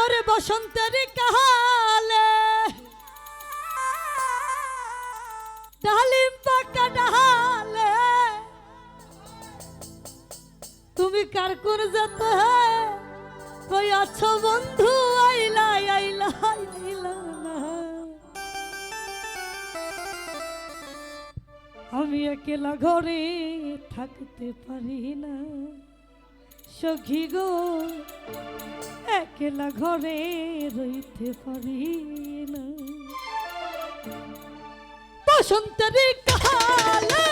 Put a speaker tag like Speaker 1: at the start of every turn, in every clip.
Speaker 1: ওরে বসন্তের কালে। ডালিম পাকা ডালে। তুমি কার কোন যেতে কই আছো বন্ধু? আইলা আইলা আইলা আমি একলা ঘরে থাকতে পারি না। সখী গো একলা ঘরে রইতে পারি না। বসন্তের কাহালা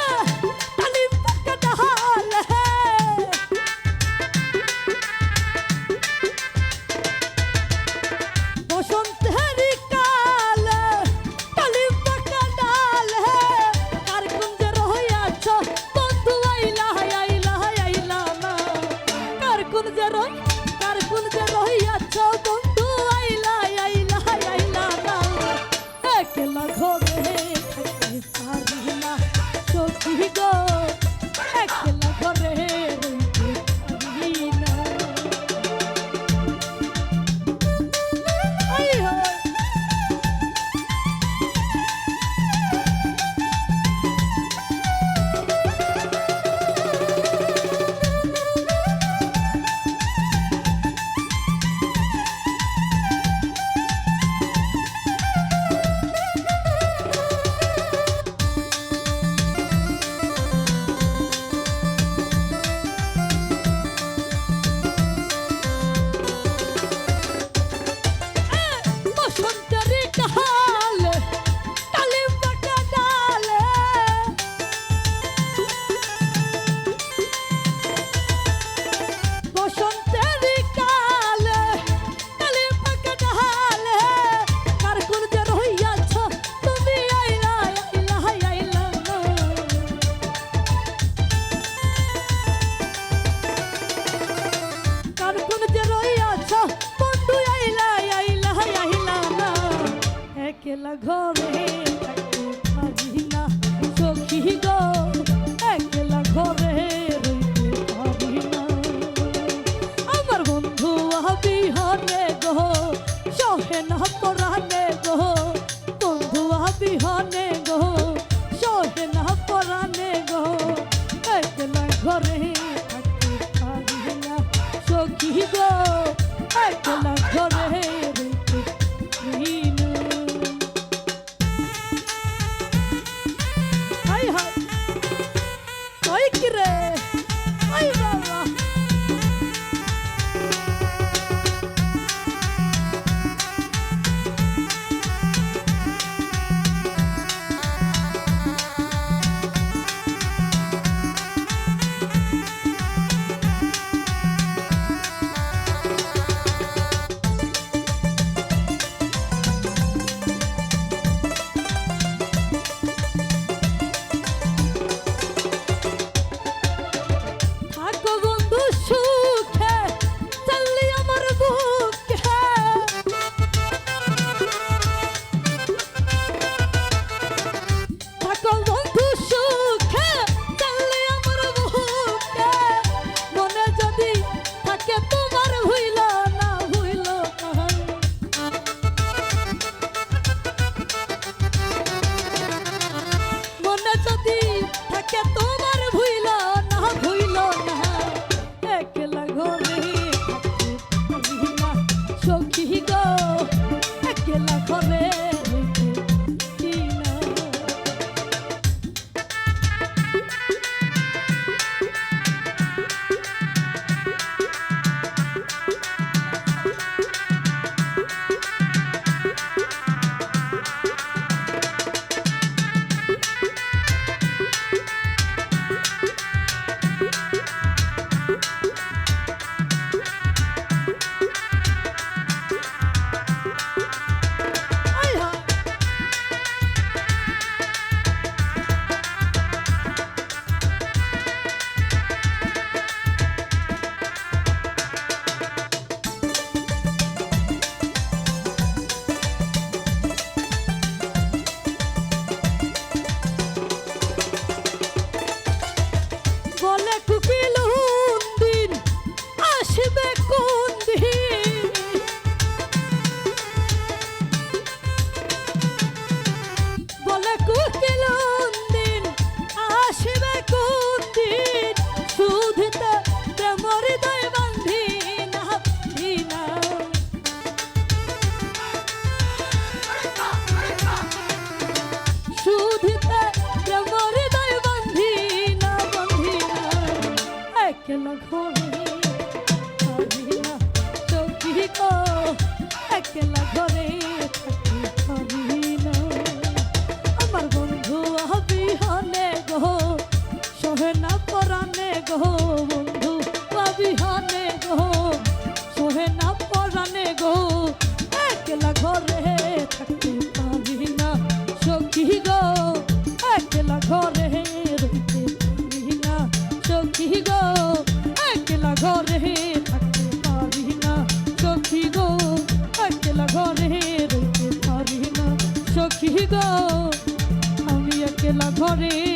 Speaker 1: যে রই তার কোন যে রহিয়াছ তুমি glory. সখী গো ঘরে পারি না সখী গো একলা ঘরে থাকতে পারি না আমার বন্ধু আবিহানে গো সহে না পরানে গো। না আমি একলা ঘরে